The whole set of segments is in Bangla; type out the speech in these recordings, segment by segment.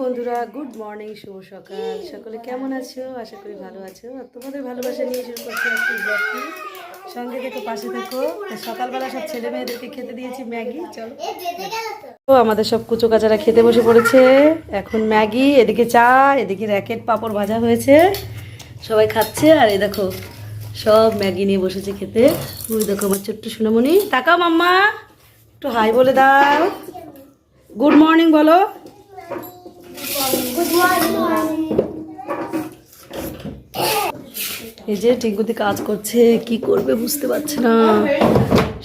বন্ধুরা গুড মর্নিং শুভ সকাল। সকলে কেমন আছো? আশা করি ভালো আছো। আর তোমাদের ভালোবাসা নিয়ে শুরু করছি আজকে ব্লগটি সঙ্গে দেখো পাশে দেখো সকালবেলা সব ছেলে মেয়েদেরকে খেতে দিয়েছি ম্যাগি। চলো। তো। আমাদের সব কুচো কাচারা খেতে বসে পড়েছে। এখন ম্যাগি এদিকে চা এদিকে র্যাকেট পাঁপড় ভাজা হয়েছে। সবাই খাচ্ছে। আর এই দেখো সব ম্যাগি নিয়ে বসেছে খেতে। ওই দেখো আমার ছোট্ট সোনামণি। তাকাও মাম্মা একটু হাই বলে দাও। গুড মর্নিং বলো। এই যে টিঙ্কুতি কাজ করছে কি করবে বুঝতে পারছে না।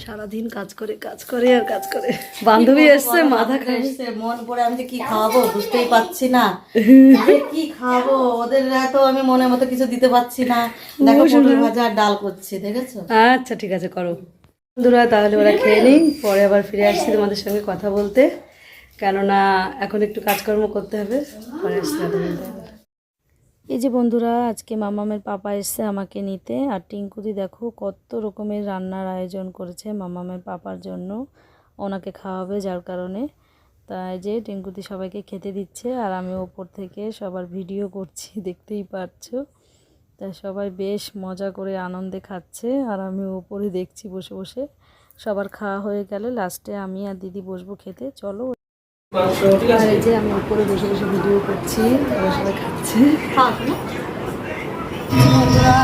সারাদিন কাজ করে কাজ করে আর কাজ করে। বান্ধবী এসছে মাথা এসছে, মন পড়ে আমি যে কি খাওয়াবো বুঝতেই পারছি না। কি খাব ওদের তো আমি মনের মতো কিছু দিতে পারছি না। দেখো পটল ভাজা আর ডাল করছি দেখেছ? আচ্ছা ঠিক আছে করো। বন্ধুরা তাহলে ওরা খেয়ে নিই পরে আবার ফিরে আসছি তোমাদের সঙ্গে কথা বলতে। কেননা এখন একটু কাজকর্ম করতে হবে। এই যে বন্ধুরা, আজকে মামামের পাপা এসছে আমাকে নিতে, আর টিঙ্কুদি দেখো কত রকমের রান্নার আয়োজন করেছে মামামের পাপার জন্য। ওনাকে খাওয়াবে যার কারণে। তাই যে টিঙ্কুদি সবাইকে খেতে দিচ্ছে, আর আমি ওপর থেকে সবার ভিডিও করছি, দেখতেই পাচ্ছো। তাই সবাই বেশ মজা করে আনন্দে খাচ্ছে, আর আমি ওপরে দেখছি বসে বসে। সবার খাওয়া হয়ে গেলে লাস্টে আমি আর দিদি বসবো খেতে। চলো আর এই যে আমি উপরে বসে বসে ভিডিও করছি ওরা সবাই খাচ্ছে। বন্ধুরা,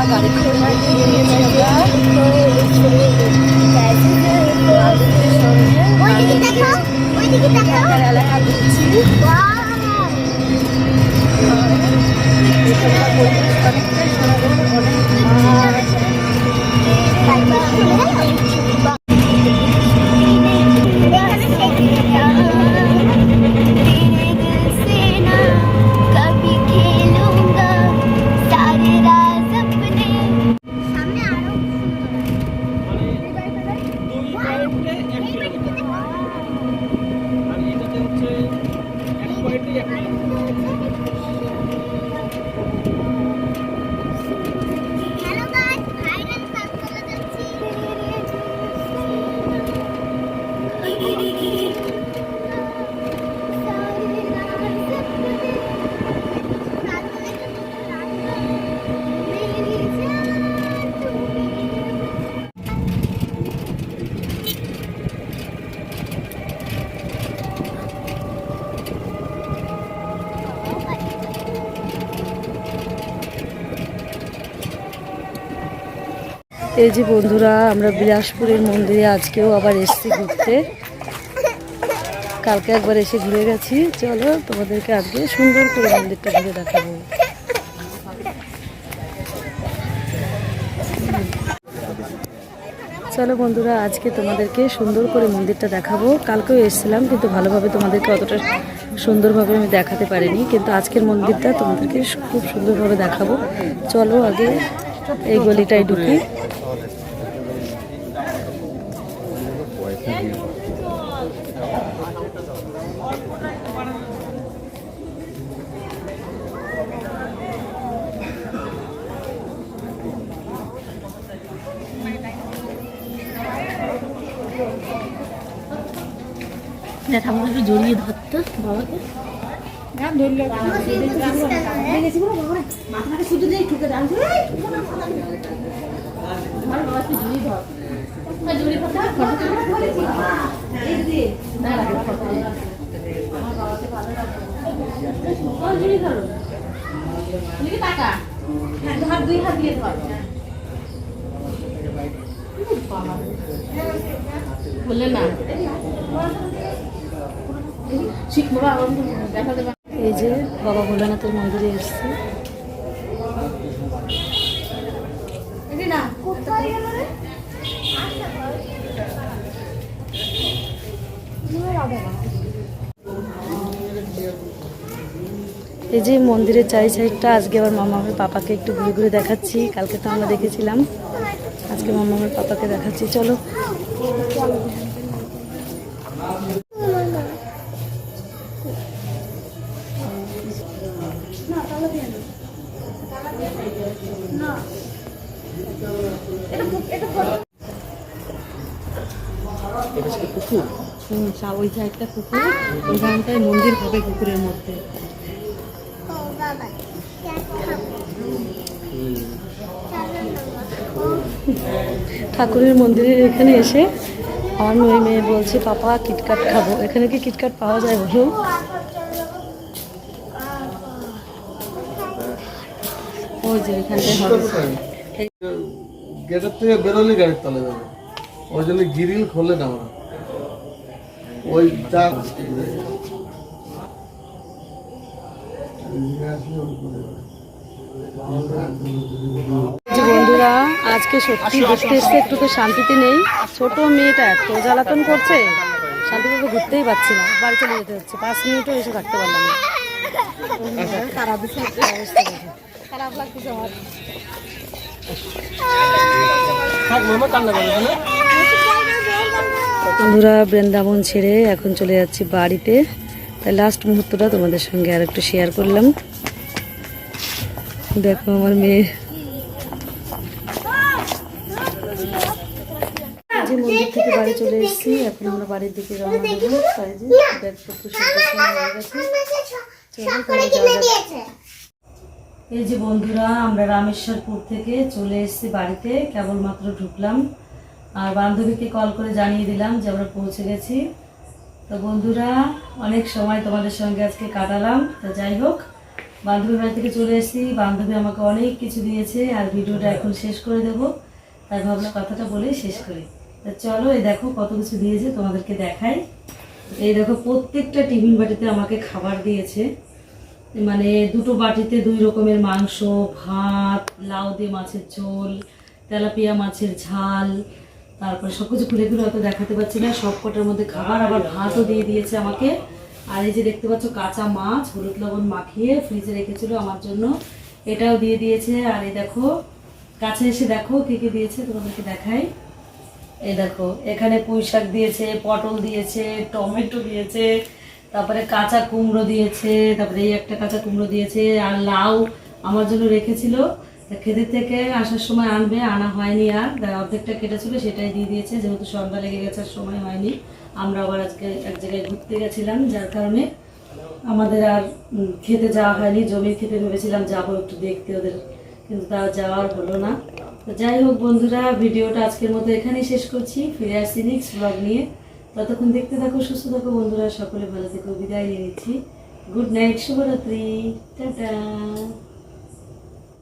এই যে বন্ধুরা, আমরা বিলাসপুরের মন্দিরে আজকেও আবার এসেছি ঘুরতে। কালকে একবার এসে ঘুরে গেছি। চলো তোমাদেরকে আজকে সুন্দর করে মন্দিরটা ঘুরে দেখাবো। চলো বন্ধুরা, আজকে তোমাদেরকে সুন্দর করে মন্দিরটা দেখাবো। কালকেও এসেছিলাম, কিন্তু ভালোভাবে তোমাদেরকে অতটা সুন্দরভাবে আমি দেখাতে পারিনি। কিন্তু আজকের মন্দিরটা তোমাদেরকে খুব সুন্দরভাবে দেখাবো। চলো আগে এই গলিটায় ঢুকি। ঠাকুর একটু জড়িয়ে ধরতো বাবাকে বললে না শিখব বাবা দেখা দেবে এই যে বাবা ভোলানাথের মন্দিরে এসেছি। এই যে মন্দিরের চারি সাইডটা আজকে আবার মামামের পাপাকে একটু ঘুরে ঘুরে দেখাচ্ছি। কালকে তো আমরা দেখেছিলাম। আজকে মামা মামামের পাপাকে দেখাচ্ছি। চলো। ওই সাইডটা পুকুর। ওইখানটায় মন্দির হবে পুকুরের মধ্যে ও বাবা ক্যাট খাব ঠাকুরের মন্দিরের এখানে এসে আমার মেয়ে মেয়ে বলছে, পাপা কিটকাট খাব। এখানে কি কিটকাট পাওয়া যায় বলো ওই গেটের থেকে বেরোলে গাড়ির তলে যাবে। ওই জন্য গিরিল খোলে না ওরা। ওই যে বন্ধুরা, আজকে সত্যি ঘুরতে এসছে একটু তো শান্তিতে নেই। ছোট মেয়েটা এত জ্বালাতন করছে শান্তিতে তো ঘুরতেই পারছি না। বাড়ি চলে যেতে হচ্ছে, পাঁচ মিনিটও এসে থাকতে পারলাম না। বন্ধুরা, বৃন্দাবন ছেড়ে এখন চলে যাচ্ছি বাড়িতে। তাই লাস্ট মুহূর্তটা তোমাদের সঙ্গে আর একটু শেয়ার করলাম। দেখো আমার মেয়ে। যে মন্দির থেকে বাড়ি চলে এসেছি, এখন আমরা বাড়ির দিকে। এই যে বন্ধুরা, আমরা রামেশ্বরপুর থেকে চলে এসেছি বাড়িতে। কেবলমাত্র ঢুকলাম। আর বান্ধবীকে কল করে জানিয়ে দিলাম যে আমরা পৌঁছে গেছি। তো বন্ধুরা, অনেক সময় তোমাদের সঙ্গে আজকে কাটালাম। তো যাই হোক বান্ধবীর বাড়ি থেকে চলে এসেছি। বান্ধবী আমাকে অনেক কিছু দিয়েছে আর ভিডিওটা এখন শেষ করে দেব। তাই ভাবলাম কথাটা বলেই শেষ করি। তো চলো, এই দেখো কত কিছু দিয়েছে, তোমাদেরকে দেখাই। এই দেখো, প্রত্যেকটা টিফিন বাটিতে আমাকে খাবার দিয়েছে। মানে দুটো বাটিতে দুই রকমের মাংস, ভাত, লাউ দিয়ে মাছের ঝোল, তেলাপিয়া মাছের ঝাল, তারপরে সব কিছু খুলে খুলে হয়তো দেখাতে পারছি না। সব কটার মধ্যে খাবার, আবার ভাতও দিয়ে দিয়েছে আমাকে। আর এই যে দেখতে পাচ্ছ কাঁচা মাছ, হলুদ লবণ মাখিয়ে ফ্রিজে রেখেছিল আমার জন্য। এটাও দিয়ে দিয়েছে। আর এই দেখো, কাছে এসে দেখো কে কে দিয়েছে, তোমাদেরকে দেখাই। এই দেখো, এখানে পুঁই শাক দিয়েছে, পটল দিয়েছে, টমেটো দিয়েছে, তারপরে কাঁচা কুমড়ো দিয়েছে, তারপরে এই একটা কাঁচা কুমড়ো দিয়েছে, আর লাউ আমার জন্য রেখেছিল। খেতে থেকে আসার সময় আনবে, আনা হয়নি আর। অর্ধেকটা কেটেছিল, সেটাই দিয়ে দিয়েছে, যেহেতু সন্ধ্যা লেগে গেছে সময় হয়নি। আমরা আবার আজকে এক জায়গায় ঘুরতে গেছিলাম, যার কারণে আমাদের আর খেতে যাওয়া হয়নি। জমির খেতে ভেবেছিলাম যাব একটু দেখতে ওদের, কিন্তু তা যাওয়ার হলো না। তো যাই হোক বন্ধুরা, ভিডিওটা আজকের মতো এখানেই শেষ করছি। ফিরে আসছি নেক্সট ব্লগ নিয়ে। ততক্ষণ দেখতে থাকো, সুস্থ থাকো বন্ধুরা। সকলে ভালো থেকো। বিদায় নিয়ে নিচ্ছি। গুড নাইট, শুভরাত্রি। টাটা।